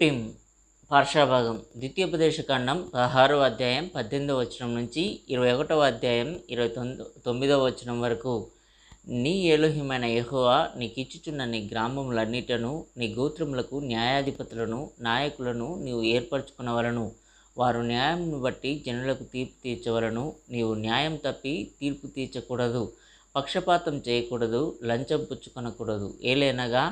Team పార్శ్వభాగం ద్వితీయోపదేశ ఖండం పదహారవ అధ్యాయం పద్దెనిమిదవ వచనం నుంచి ఇరవై ఒకటవ అధ్యాయం ఇరవై తొమ్మిది తొమ్మిదవ వచనం వరకు. నీ ఏలోహిమైన యహోవా నీకు ఇచ్చుచున్న నీ గ్రామములన్నిటను నీ గోత్రములకు న్యాయాధిపతులను నాయకులను నీవు ఏర్పరచుకునవలను. వారు న్యాయంను బట్టి జనులకు తీర్పు తీర్చవలను. నీవు న్యాయం తప్పి తీర్పు తీర్చకూడదు. పక్షపాతం చేయకూడదు. లంచం పుచ్చుకొనకూడదు. ఏలైనగా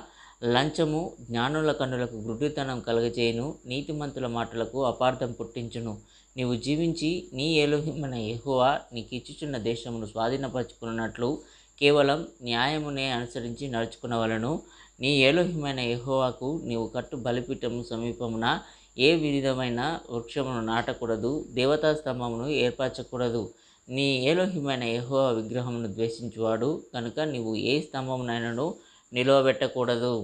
లంచము జ్ఞానుల కన్నులకు గుడ్డితనం కలగజేయును నీతిమంతుల మాటలకు అపార్థం పుట్టించును. నీవు జీవించి నీ ఏలోహిమైన యెహోవా నీకిచ్చుచున్న దేశమును స్వాధీనపరచుకున్నట్లు కేవలం న్యాయమునే అనుసరించి నడుచుకునవలను. నీ ఏలోహిమైన ఎహోవాకు నీవు కట్టు బలిపీఠము సమీపమున ఏ విధమైన వృక్షమును నాటకూడదు దేవతా స్తంభమును ఏర్పరచకూడదు. నీ ఏలోహిమైన ఎహోవా విగ్రహమును ద్వేషించువాడు కనుక నీవు ఏ స్తంభమునైనను నిలవబెట్టకూడదు.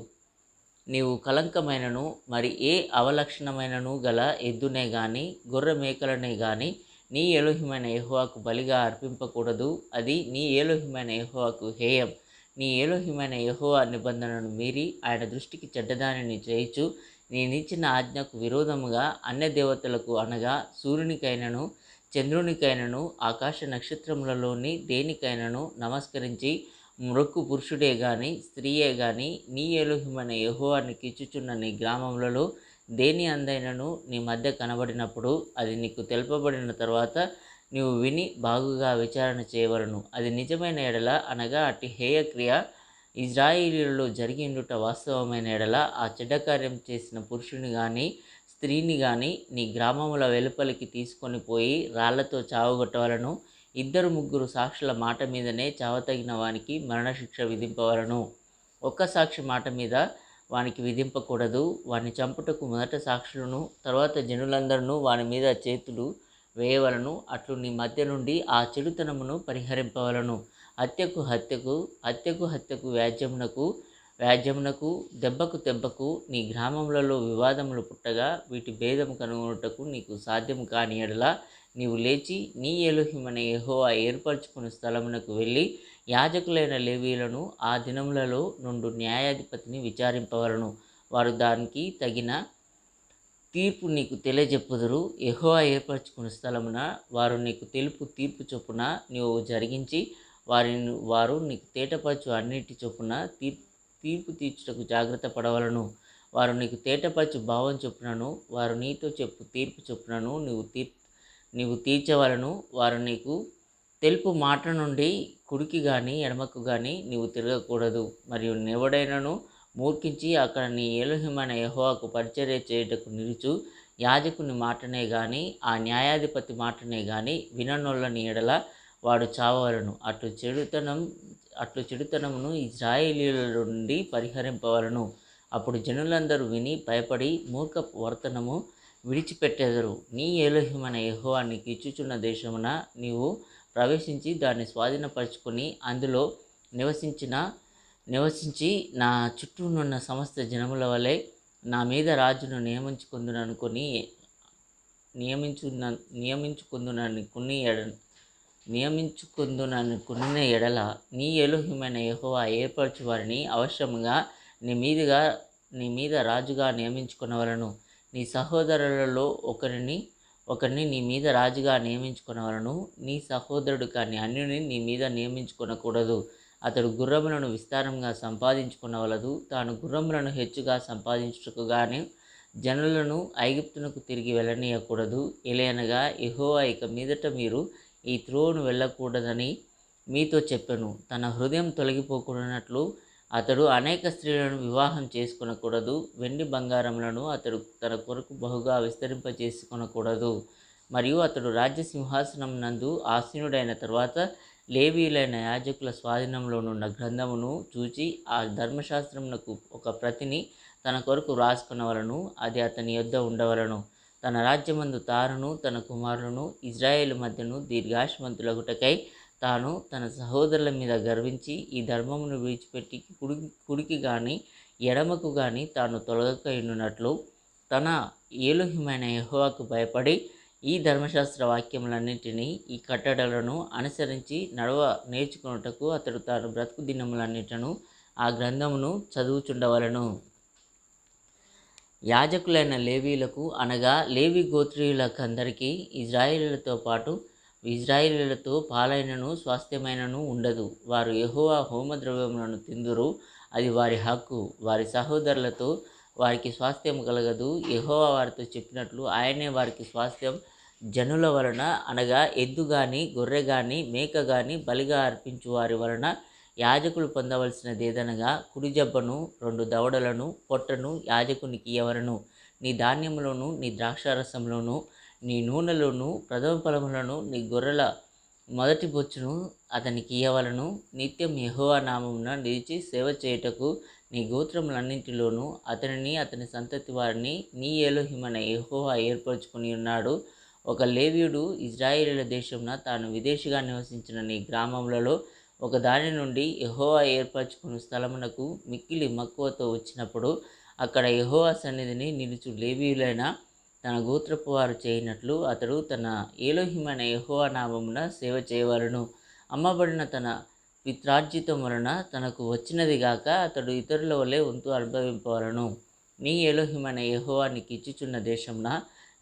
నీవు కలంకమైనను మరి ఏ అవలక్షణమైనను గల ఎద్దునే గాని గొర్రె మేకలనే గాని నీ ఏలోహిమైన యెహోవాకు బలిగా అర్పింపకూడదు. అది నీ ఏలోహిమైన యెహోవాకు హేయం. నీ ఏలోహిమైన యహోవా నిబంధనను మీరి ఆయన దృష్టికి చెడ్డదానిని చేయుచు నేనిచ్చిన ఆజ్ఞకు విరోధముగా అన్య దేవతలకు అనగా సూర్యునికైనను చంద్రునికైనను ఆకాశ నక్షత్రములలోని దేనికైనను నమస్కరించి మృక్కు పురుషుడే గాని స్త్రీయే గాని నీ ఎలుహిమనే యెహోవానికి కిచ్చుచున్న నీ గ్రామములలో దేని అందైనను నీ మధ్య కనబడినప్పుడు అది నీకు తెలుపబడిన తర్వాత నీవు విని బాగుగా విచారణ చేయవలను. అది నిజమైన ఎడల అనగా అట్టి హేయక్రియ ఇజ్రాయిలీలలో జరిగిండుట వాస్తవమైన ఎడల ఆ చెడ్డ కార్యం చేసిన పురుషుని కానీ స్త్రీని కానీ నీ గ్రామముల వెలుపలికి తీసుకొని పోయి రాళ్ళతో చావగొట్టవలను. ఇద్దరు ముగ్గురు సాక్షుల మాట మీదనే చావతగిన వానికి మరణశిక్ష విధింపవలను. ఒక్క సాక్షి మాట మీద వానికి విధింపకూడదు. వాని చంపుటకు మొదట సాక్షులను తర్వాత జనులందరూ వాని మీద చేతులు వేయవలను. అట్లు నీ మధ్య నుండి ఆ చెడుతనమును పరిహరింపవలను. హత్యకు హత్యకు హత్యకు హత్యకు వ్యాజ్యమునకు వ్యాజ్యమునకు దెబ్బకు దెబ్బకు నీ గ్రామములలో వివాదములు పుట్టగా వీటి భేదము కనుగొనుటకు నీకు సాధ్యము కాని ఎడల నీవు లేచి నీ ఎలుహిమనే యహోవా ఏర్పరచుకున్న స్థలమునకు వెళ్ళి యాజకులైన లేవీలను ఆ దినములలో నుండి న్యాయాధిపతిని విచారింపవలను. వారు దానికి తగిన తీర్పు నీకు తెలియజెప్పుదురు. యహోవా ఏర్పరచుకున్న స్థలమున వారు నీకు తెలుపు తీర్పు చొప్పున నీవు జరిగించి వారిని వారు నీకు తేటపరచు అన్నిటి చొప్పున తీర్పు తీర్పు తీర్చుటకు జాగ్రత్త పడవలను. వారు నీకు తేటపరచు భావం చొప్పునను వారు నీతో చెప్పు తీర్పు చొప్పునను నీవు తీర్పు నీవు తీర్చవలను వారు నీకు తెలుపు మాట నుండి కుడికి కానీ ఎడమకు కానీ నీవు తిరగకూడదు. మరియు నెవడైనను మూర్ఖించి అక్కడ నీ ఏలుహిమైన యహోవాకు పరిచర్య చేయుటకు నిలుచు యాజకుని మాటనే గాని ఆ న్యాయాధిపతి మాటనే గాని విననొల్లని ఎడల వాడు చావవలను. అట్లు చెడుతనం అట్లు చెడుతనమును ఇజ్రాయేలీల నుండి పరిహరింపవలను. అప్పుడు జనులందరూ విని భయపడి మూర్ఖ వర్తనము విడిచిపెట్టెదరు. నీ ఏలోహిమైన యెహోవా నీకు ఇచ్చుచున్న దేశమున నీవు ప్రవేశించి దాన్ని స్వాధీనపరచుకొని అందులో నివసించిన నివసించి నా చుట్టూనున్న సమస్త జనముల వలె నా మీద రాజును నియమించుకుందుననుకొని నియమించున్న నియమించుకుందుననుకుని ఎడ నియమించుకుందుననుకున్న ఎడల నీ ఎలుహిమైన యహోవా ఏర్పరచు వారిని అవశ్యముగా నీ మీదుగా నీ మీద రాజుగా నియమించుకునవలను. నీ సహోదరులలో ఒకరిని ఒకరిని నీ మీద రాజుగా నియమించుకునవలను. నీ సహోదరుడు కానీ అన్యుని నీ మీద నియమించుకొనకూడదు. అతడు గుర్రములను విస్తారంగా సంపాదించుకునవలదు. తాను గుర్రములను హెచ్చుగా సంపాదించుటకుగానే జనులను ఐగుప్తునకు తిరిగి వెళ్ళనీయకూడదు. ఎలయనగా ఎహో ఇక మీదట మీరు ఈ త్రోను వెళ్ళకూడదని మీతో చెప్పాను. తన హృదయం తొలగిపోకూడనట్లు అతడు అనేక స్త్రీలను వివాహం చేసుకునకూడదు వెండి బంగారములను అతడు తన కొరకు బహుగా విస్తరింప చేసుకొనకూడదు మరియు అతడు రాజ్య సింహాసనం నందు ఆసీనుడైన తర్వాత లేవీలైన యాజకుల స్వాధీనంలోనున్న గ్రంథమును చూచి ఆ ధర్మశాస్త్రమునకు ఒక ప్రతిని తన కొరకు వ్రాసుకునవలను అది అతని యొద్ద ఉండవలను. తన రాజ్యమందు తారును తన కుమారులను ఇజ్రాయేల్ మధ్యను దీర్ఘాశ్మంతులగుటకై తాను తన సహోదరుల మీద గర్వించి ఈ ధర్మమును విడిచిపెట్టి కుడి కుడికి కానీ ఎడమకు కానీ తాను తొలగక తన ఏలుహ్యమైన యహోవాకు భయపడి ఈ ధర్మశాస్త్ర వాక్యములన్నింటినీ ఈ కట్టడలను అనుసరించి నడవ నేర్చుకున్నటకు అతడు తాను బ్రతుకు దినములన్నిటను ఆ గ్రంథమును చదువుచుండవలను. యాజకులైన లేవీలకు అనగా లేవి గోత్రీయులకందరికీ ఇజ్రాయిలతో పాటు ఇజ్రాయిలీలతో పాలైనను స్వాస్థ్యమైనను ఉండదు. వారు యహోవా హోమద్రవ్యములను తిందురు. అది వారి హక్కు. వారి సహోదరులతో వారికి స్వాస్థ్యం కలగదు. యహోవా వారితో చెప్పినట్లు ఆయనే వారికి స్వాస్థ్యం జనుల వలన అనగా ఎద్దు కానీ గొర్రె కానీ మేక కానీ బలిగా అర్పించు వారి వలన యాజకులు పొందవలసినది ఏదనగా కుడి జబ్బను రెండు దవడలను పొట్టను యాజకునికి ఎవరను నీ ధాన్యములోను నీ ద్రాక్షారసంలోను నీ నూనెలోను ప్రథమ ఫలములను నీ గొర్రెల మొదటి బొచ్చును అతనికి ఇయ్యవలను. నిత్యం యహోవా నామమున నిలిచి సేవ చేయుటకు నీ గోత్రములన్నింటిలోనూ అతనిని అతని సంతతి వారిని నీ ఏలోహిమన యహోవా ఏర్పరచుకుని ఉన్నాడు. ఒక లేవ్యుడు ఇజ్రాయేలీల దేశమున తాను విదేశీగా నివసించిన నీ గ్రామములలో ఒక దాని నుండి యహోవా ఏర్పరచుకున్న స్థలమునకు మిక్కిలి మక్కువతో వచ్చినప్పుడు అక్కడ యహోవా సన్నిధిని నిలుచు లేవీయులైన తన గోత్రపు వారు చేయనట్లు అతడు తన ఏలోహిమైన యహోవా నామమున సేవ చేయవలను. అమ్మబడిన తన పిత్రార్జితం వలన తనకు వచ్చినది గాక అతడు ఇతరుల వలె వంతు అనుభవింపవలను. నీ ఏలోహిమైన యెహోవా నీకు ఇచ్చుచున్న దేశంన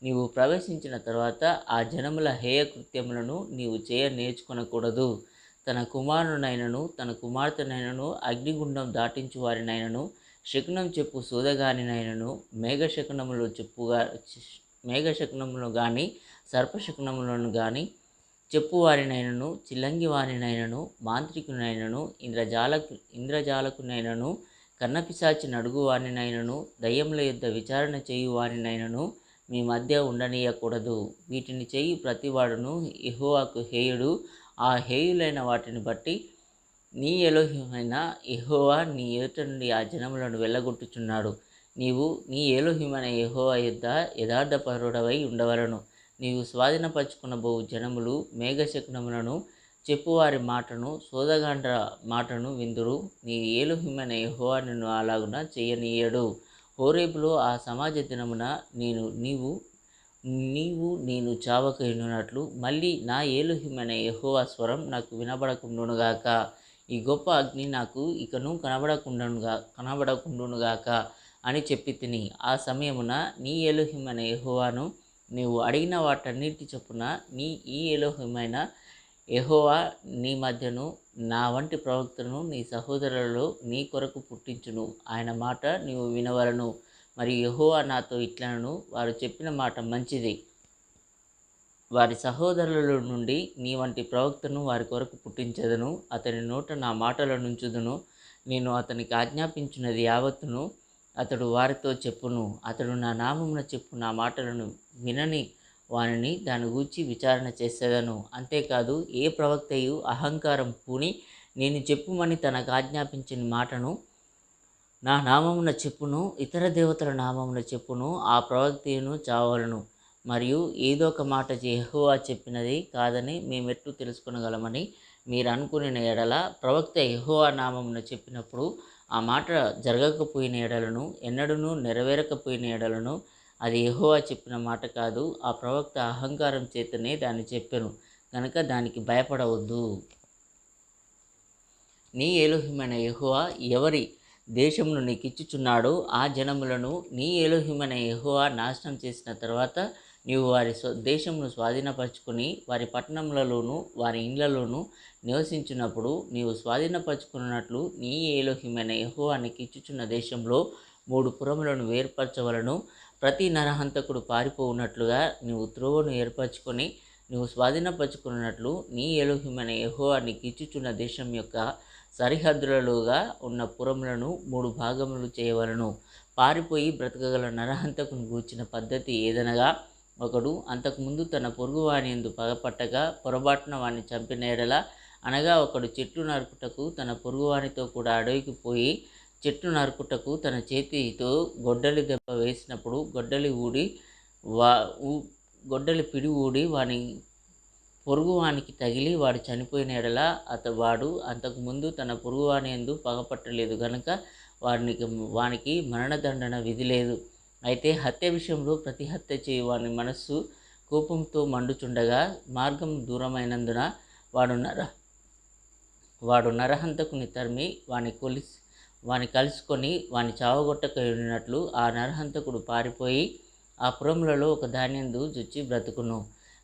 నీవు ప్రవేశించిన తర్వాత ఆ జనముల హేయ కృత్యములను నీవు చేయ నేర్చుకొనకూడదు. తన కుమారునైనను తన కుమార్తెనైనను అగ్నిగుండం దాటించు వారినైనను శకునం చెప్పు సూదగానినైనను మేఘశకునములు చెప్పుగా మేఘశకునములు కానీ సర్పశకునములను కానీ చెప్పువారినైనను చిల్లంగి వారినైనను మాంత్రికునైనను ఇంద్రజాలకు ఇంద్రజాలకునైనను కన్నపిశాచి నడుగు వారినైనను దయ్యముల యుద్ధ విచారణ చేయు వారినైనను మీ మధ్య ఉండనీయకూడదు. వీటిని చేయి ప్రతివాడును ఇహోవాకు హేయుడు. ఆ హేయులైన వాటిని బట్టి నీ ఎలోహిమైన యెహోవా నీ ఎదుట నుండి ఆ జనములను వెళ్ళగొట్టుచున్నాడు. నీవు నీ ఏలోహిమైన యెహోవా యుద్ధ యథార్థపరుడవై ఉండవలను. నీవు స్వాధీనపరచుకునబో జనములు మేఘశకునములను చెప్పువారి మాటను సోదగాండ్ర మాటను విందురు. నీ ఏలుహిమైన యహోవా నిన్ను అలాగున చేయనీయడు. హోరేపులో ఆ సమాజ దినమున నేను నీవు నీవు నేను చావకయున్నట్లు మళ్ళీ నా ఏలుహిమైన ఎహోవా స్వరం నాకు వినబడకుండునుగాక. ఈ గొప్ప అగ్ని నాకు ఇకను కనబడకుండానుగా కనబడకుండునుగాక అని చెప్పి తిని ఆ సమయమున నీ ఏలుహిమైన ఎహోవాను నీవు అడిగిన వాటన్నిటి చొప్పున నీ ఈ ఏలోహిమైన యెహోవా నీ మధ్యను నా వంటి ప్రవక్తను నీ సహోదరులలో నీ కొరకు పుట్టించును. ఆయన మాట నీవు వినవలను. మరియు ఎహోవా నాతో ఇట్లనను వారు చెప్పిన మాట మంచిది. వారి సహోదరుల నుండి నీ వంటి ప్రవక్తను వారి కొరకు పుట్టించదను. అతని నోట నా మాటల నుంచుదును. నేను అతనికి ఆజ్ఞాపించినది యావత్తును. అతడు వారితో చెప్పును. అతడు నా నామమున చెప్పు నా మాటలను వినని వానిని దాని గూర్చి విచారణ చేసేదను. అంతేకాదు ఏ ప్రవక్తయు అహంకారం పూని నేను చెప్పుమని తనకు ఆజ్ఞాపించిన మాటను నా నామమున చెప్పును ఇతర దేవతల నామమున చెప్పును ఆ ప్రవక్తను చావలను. మరియు ఏదో ఒక మాట యెహోవా చెప్పినది కాదని మేమెట్లు తెలుసుకొనగలమని మీరు అనుకునే ఎడల ప్రవక్త యెహోవా నామమును చెప్పినప్పుడు ఆ మాట జరగకపోయిన ఎడలను ఎన్నడూ నెరవేరకపోయిన ఎడలను అది యెహోవా చెప్పిన మాట కాదు ఆ ప్రవక్త అహంకారం చేతనే దాన్ని చెప్పాను. కనుక దానికి భయపడవద్దు. నీ ఏలోహిమైన యెహోవా ఎవరి దేశమును నీకు ఇచ్చుచున్నాడో ఆ జనములను నీ ఏలోహిమైన యెహోవా నాశనం చేసిన తర్వాత నీవు వారి స్వ దేశమును స్వాధీనపరచుకుని వారి పట్టణములలోను వారి ఇండ్లలోనూ నివసించినప్పుడు నీవు స్వాధీనపరచుకున్నట్లు నీ ఏలోహిమైన యెహోవా కిచ్చుచున్న ఇచ్చుచున్న దేశంలో మూడు పురములను ఏర్పరచవలను. ప్రతి నరహంతకుడు పారిపోవునట్లుగా నీవు త్రోవను ఏర్పరచుకొని నువ్వు స్వాధీనపరచుకున్నట్లు నీ ఎలోహిమైన యెహోవా నీకు ఇచ్చుచున్న దేశం యొక్క సరిహద్దులలోగా ఉన్న పురములను మూడు భాగములు చేయవలను. పారిపోయి బ్రతకగల నరహంతకుని గూర్చిన పద్ధతి ఏదనగా ఒకడు అంతకుముందు తన పొరుగువాని ఎందు పగపట్టగా పొరపాటున వాణ్ణి చంపిన ఎడల అనగా ఒకడు చెట్లు నరుకుటకు తన పొరుగువానితో కూడా అడవికి పోయి చెట్టు నరుకుటకు తన చేతితో గొడ్డలి దెబ్బ వేసినప్పుడు గొడ్డలి ఊడి వా గొడ్డలి పిడి ఊడి వాని పొరుగువానికి తగిలి వాడు చనిపోయిన ఎడల అత వాడు అంతకుముందు తన పొరుగువాని ఎందు పగపట్టలేదు గనుక వానికి వానికి మరణదండన విధి లేదు అయితే హత్య విషయంలో ప్రతి హత్య చేయు వాని మనస్సు కోపంతో మండుచుండగా మార్గం దూరమైనందున వాడు నర వాడు నరహంతకుని తరిమి వాని కొలిసి వాని కలుసుకొని వాని చావగొట్టకయుడినట్లు ఆ నరహంతకుడు పారిపోయి ఆ పురములలో ఒక ధాన్యందు జుచ్చి బ్రతుకును.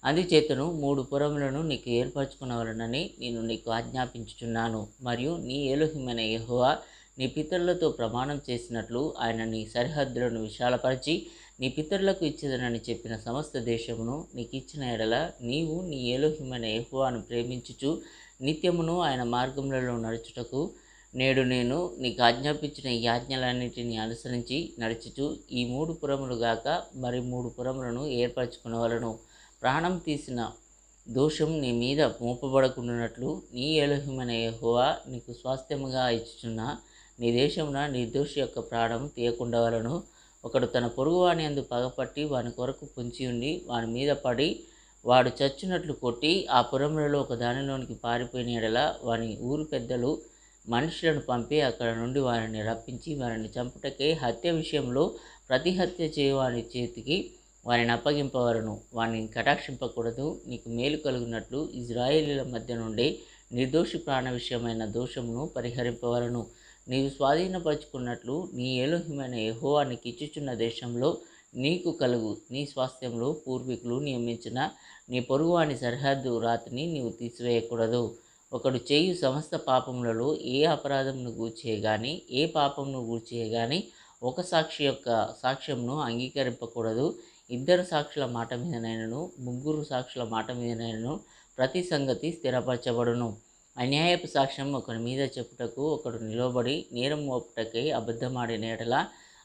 అందుచేతను మూడు పురములను నీకు ఏర్పరచుకునవలనని నేను నీకు ఆజ్ఞాపించుచున్నాను. మరియు నీ ఏలోహిమైన యెహోవా నీ పితరులతో ప్రమాణం చేసినట్లు ఆయన నీ సరిహద్దులను విశాలపరిచి నీ పితరులకు ఇచ్చేదనని చెప్పిన సమస్త దేశమును నీకు ఇచ్చిన ఎడల నీవు నీ ఏలోహిమైన ఎహువాను ప్రేమించుచు నిత్యమును ఆయన మార్గములలో నడుచుటకు నేడు నేను నీకు ఆజ్ఞాపించిన ఈ ఆజ్ఞలన్నిటిని అనుసరించి నడుచుచు ఈ మూడు పురములు గాక మరి మూడు పురములను ఏర్పరచుకునవలను. ప్రాణం తీసిన దోషం నీ మీద మోపబడకుండానట్లు నీ ఏలోహ్యమైన యెహోవా నీకు స్వాస్థ్యముగా ఇచ్చుచున్న నీ దేశమున నిర్దోషి యొక్క ప్రాణం తీయకుండవలను ఒకడు తన పొరుగువాని అందు పగపట్టి వాని కొరకు పుంచి ఉండి వాని మీద పడి వాడు చచ్చినట్లు కొట్టి ఆ పురములలో ఒక దానిలోనికి పారిపోయిన ఎడల వాని ఊరు పెద్దలు మనుషులను పంపి అక్కడ నుండి వారిని రప్పించి వారిని చంపుటకే హత్య విషయంలో ప్రతి హత్య చేయవాని చేతికి వారిని అప్పగింపవలను. వారిని కటాక్షింపకూడదు. నీకు మేలు కలుగునట్లు ఇజ్రాయేలీల మధ్య నుండి నిర్దోషి ప్రాణ విషయమైన దోషమును పరిహరింపవలను. నీవు స్వాధీనపరుచుకున్నట్లు నీ ఏలోహిమైన యహోవాన్ని నీకు ఇచ్చుచున్న దేశంలో నీకు కలుగు. నీ స్వాస్థ్యంలో పూర్వీకులు నియమించిన నీ పొరుగువాని సరిహద్దు రాతిని నీవు తీసివేయకూడదు. ఒకడు చేయు సమస్త పాపములలో ఏ అపరాధమును గూర్చే కానీ ఏ పాపమును గూర్చే కానీ ఒక సాక్షి యొక్క సాక్ష్యంను అంగీకరింపకూడదు. ఇద్దరు సాక్షుల మాట మీదనైనను ముగ్గురు సాక్షుల మాట మీదనైనను ప్రతి సంగతి స్థిరపరచబడును. అన్యాయపు సాక్ష్యం ఒకరి మీద చెప్పుటకు ఒకడు నిలబడి నేరం మోపుటకై అబద్ధమాడిన ఎడల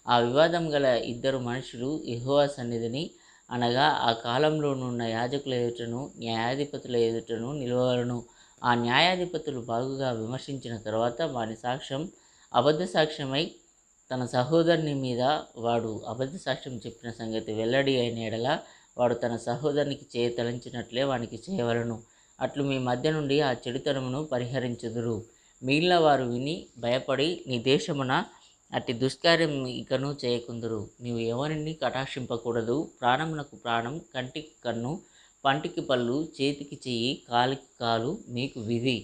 ఆ వివాదం గల ఇద్దరు మనుషులు యెహోవా సన్నిధిని అనగా ఆ కాలంలోనున్న యాజకుల ఎదుటను న్యాయాధిపతుల ఎదుటను నిలవలను ఆ న్యాయాధిపతులు బాగుగా విమర్శించిన తర్వాత వాని సాక్ష్యం అబద్ధ సాక్ష్యమై తన సహోదరుని మీద వాడు అబద్ధ సాక్ష్యం చెప్పిన సంగతి వెల్లడి అయిన ఎడల వాడు తన సహోదరునికి చేయ తలంచినట్లే వానికి చేయవలను. అట్లు మీ మధ్య నుండి ఆ చెడుతనమును పరిహరించుదురు. మిగిలిన వారు విని భయపడి నీ దేశమున అట్టి దుష్కార్యం ఇకను చేయకుందురు. నీవు ఎవరిని కటాక్షింపకూడదు? ప్రాణమునకు ప్రాణం కంటికి కన్ను పంటికి పళ్ళు చేతికి చెయ్యి కాలికి కాలు నీకు విధి.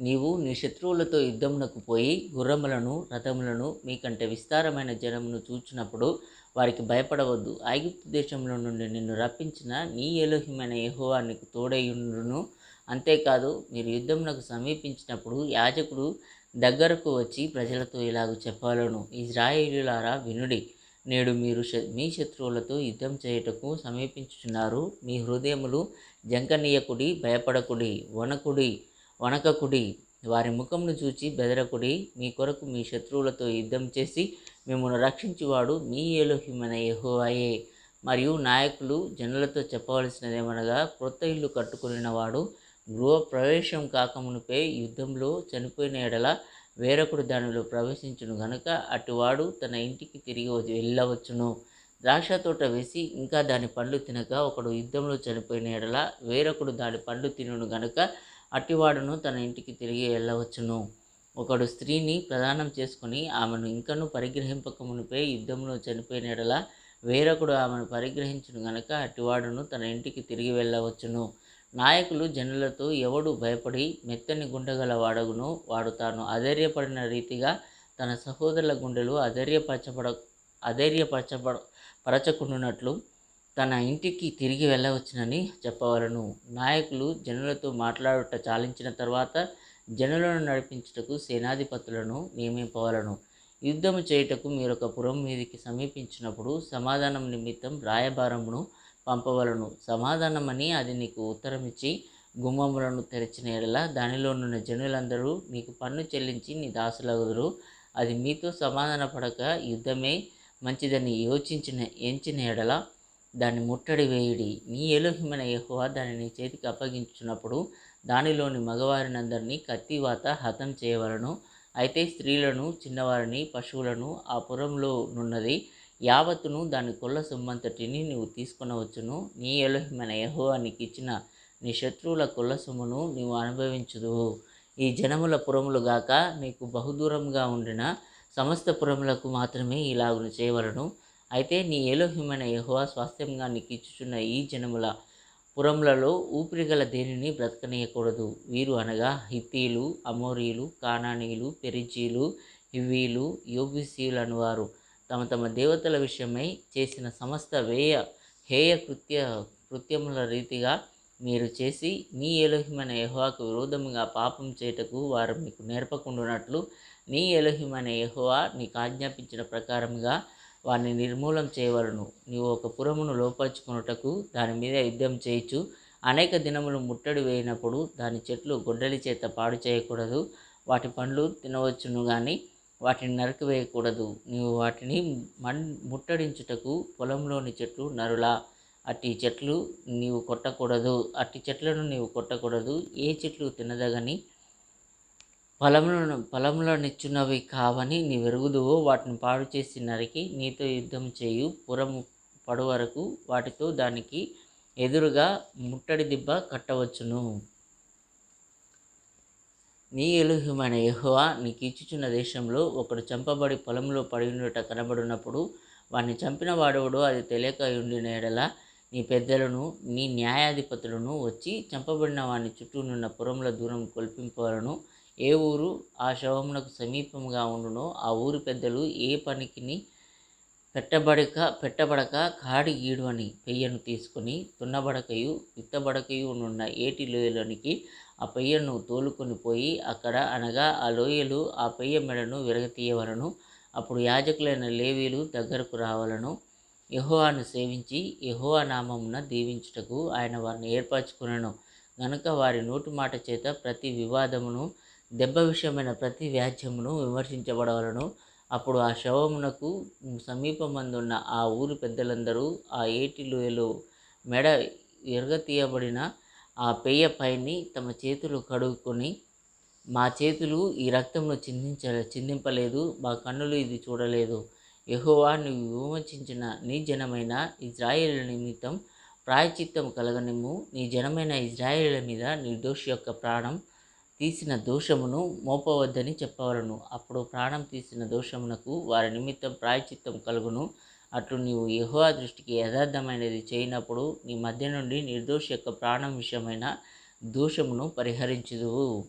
నీవు నీ శత్రువులతో యుద్ధమునకు పోయి గుర్రములను రథములను మీకంటే విస్తారమైన జనమును చూచినప్పుడు వారికి భయపడవద్దు. ఐగుప్తు దేశంలో నుండి నిన్ను రప్పించిన నీ ఎలోహిమైన యహోవా నీకు తోడైయుండును. అంతేకాదు మీరు యుద్ధమునకు సమీపించినప్పుడు యాజకుడు దగ్గరకు వచ్చి ప్రజలతో ఇలాగ చెప్పాలను. ఇజ్రాయేలులారా వినుడి. నేడు మీరు మీ శత్రువులతో యుద్ధం చేయుటకు సమీపించుచున్నారు. మీ హృదయములు జంకనీయకుడి భయపడకుడి వనకుడి వనకకుడి వారి ముఖమును చూచి బెదరకుడి. మీ కొరకు మీ శత్రువులతో యుద్ధం చేసి మిమ్మల్ని రక్షించువాడు మీ ఏలోహిమైన యహోవాయే. మరియు నాయకులు జనులతో చెప్పవలసినదేమనగా క్రొత్త ఇల్లు కట్టుకుని వాడు గృహ ప్రవేశం కాకమునిపై యుద్ధంలో చనిపోయిన ఎడల వేరొకడు దానిలో ప్రవేశించును గనుక అటువాడు తన ఇంటికి తిరిగి వెళ్ళవచ్చును. ద్రాక్ష తోట వేసి ఇంకా దాని పండ్లు తినక ఒకడు యుద్ధంలో చనిపోయిన ఎడల వేరొకడు దాని పండ్లు తినును గనుక అట్టివాడును తన ఇంటికి తిరిగి వెళ్ళవచ్చును. ఒకడు స్త్రీని ప్రదానం చేసుకుని ఆమెను ఇంకను పరిగ్రహింపకమునిపై యుద్ధంలో చనిపోయినడలా వేరొకడు ఆమెను పరిగ్రహించును గనక అట్టివాడును తన ఇంటికి తిరిగి వెళ్ళవచ్చును. నాయకులు జనులతో ఎవడు భయపడి మెత్తని గుండెగల వాడగును వాడు తాను అధైర్యపడిన రీతిగా తన సహోదరుల గుండెలు అధైర్యపరచబడ అధైర్యపరచబడ పరచకుండునట్లు తన ఇంటికి తిరిగి వెళ్ళవచ్చునని చెప్పవలను. నాయకులు జనులతో మాట్లాడుట చాలించిన తర్వాత జనులను నడిపించుటకు సేనాధిపతులను నియమింపవలను. యుద్ధము చేయుటకు మీరొక పురం మీదికి సమీపించినప్పుడు సమాధానం నిమిత్తం రాయబారమును పంపవలను. సమాధానమని అది నీకు ఉత్తరమిచ్చి గుమ్మములను తెరిచిన ఎడల దానిలోనున్న జనులందరూ నీకు పన్ను చెల్లించి నీ దాసులగుదురు. అది మీతో సమాధాన పడక యుద్ధమే మంచిదని యోచించిన ఎంచిన ఎడల దాన్ని ముట్టడి వేయుడి. నీ ఎలోహిమైన యెహోవా దానిని నీ చేతికి అప్పగించున్నప్పుడు దానిలోని మగవారినందరినీ కత్తివాత హతం చేయవలను. అయితే స్త్రీలను చిన్నవారిని పశువులను ఆ పురంలో నున్నది యావత్తును దాని కొల్ల సొమ్మంతటిని నీవు తీసుకొనవచ్చును. నీ ఎలోహిమైన యహోవా నీకు ఇచ్చిన నీ శత్రువుల కొల్ల సొమ్మును నీవు అనుభవించుదువు. ఈ జనముల పురములు గాక నీకు బహుదూరంగా ఉండిన సమస్త పురములకు మాత్రమే ఇలాగును చేయవలను. అయితే నీ ఏలోహిమైన యెహోవా స్వాస్థ్యంగా నీకు ఇచ్చుచున్న ఈ జనముల పురములలో ఊపిరిగల దేనిని బ్రతకనీయకూడదు. వీరు అనగా హిత్తీలు అమోరీలు కానానీయులు పెరిజీలు హివీలు యోబిసీలు అనువారు తమ తమ దేవతల విషయమై చేసిన సమస్త వేయ హేయ కృత్య కృత్యముల రీతిగా మీరు చేసి మీ ఎలోహిమైన యహోవాకు విరోధముగా పాపం చేయుటకు వారు మీకు నేర్పకుండా నీ ఎలోహిమైన యహోవా నీకు ఆజ్ఞాపించిన ప్రకారముగా వారిని నిర్మూలం చేయవలను. నీవు ఒక పురమును లోపరుచుకున్నటకు దాని మీద యుద్ధం చేయొచ్చు అనేక దినములు ముట్టడి వేయినప్పుడు దాని చెట్లు గొడ్డలి చేత పాడు చేయకూడదు. వాటి పండ్లు తినవచ్చును కానీ వాటిని నరికివేయకూడదు నీవు వాటిని మన్ ముట్టడించుటకు పొలంలోని చెట్లు నరులా. అట్టి చెట్లు నీవు కొట్టకూడదు. అట్టి చెట్లను నీవు కొట్టకూడదు. ఏ చెట్లు తినదగని ఫలములను ఫలములనిచ్చున్నవి కావని నీ వెరుగుదువో వాటిని పాడు చేసి నరికి నీతో యుద్ధం చేయు పురము పడు వరకు వాటితో దానికి ఎదురుగా ముట్టడి దిబ్బ కట్టవచ్చును. నీ ఎలుహిమైన యెహోవా నీకు ఇచ్చుచున్న దేశంలో ఒకడు చంపబడి పొలంలో పడి ఉండుట కనబడినప్పుడు వాడిని చంపిన వాడవుడు అది తెలియక ఉండిన ఎడల నీ పెద్దలను నీ న్యాయాధిపతులను వచ్చి చంపబడిన వాని చుట్టూనున్న పురంలో దూరం కొల్పింపవలను. ఏ ఊరు ఆ శవమునకు సమీపంగా ఉండునో ఆ ఊరి పెద్దలు ఏ పనికిని పెట్టబడక పెట్టబడక కాడి గీడువని పెయ్యను తీసుకొని తున్నబడకయు విత్తబడకయు ఉన్న ఏటి లోయలోనికి ఆ పెయ్యను తోలుకొని పోయి అక్కడ అనగా ఆ లోయలు ఆ పెయ్య మెడను విరగతీయవలను. అప్పుడు యాజకులైన లేవీలు దగ్గరకు రావాలను. యహోవాను సేవించి యహోవా నామమున దీవించుటకు ఆయన వారిని ఏర్పరచుకునను. గనుక వారి నోటి మాట చేత ప్రతి వివాదమును దెబ్బ విషయమైన ప్రతి వ్యాజ్యమును విమర్శించబడవలను. అప్పుడు ఆ శవమునకు సమీపమందున్న ఆ ఊరి పెద్దలందరూ ఆ ఏటి లోయలో మెడ ఎరగతీయబడిన ఆ పెయ్య పైని తమ చేతులు కడుక్కొని మా చేతులు ఈ రక్తమును చిందించ చిందింపలేదు మా కన్నులు ఇది చూడలేదు. యహోవా నువ్వు విమోచించిన నీ జనమైన ఇజ్రాయేల్ నిమిత్తం ప్రాయచిత్తం కలగనిమ్ము. నీ జనమైన ఇజ్రాయేళ్ళ మీద నిర్దోషి యొక్క ప్రాణం తీసిన దోషమును మోపవద్దని చెప్పవలను. అప్పుడు ప్రాణం తీసిన దోషమునకు వారి నిమిత్తం ప్రాయచిత్తం కలుగును. అట్లు నీవు యహోవా దృష్టికి యథార్థమైనది చేయనప్పుడు నీ మధ్య నుండి నిర్దోషి యొక్క ప్రాణం విషయమైన దోషమును పరిహరించుదువు.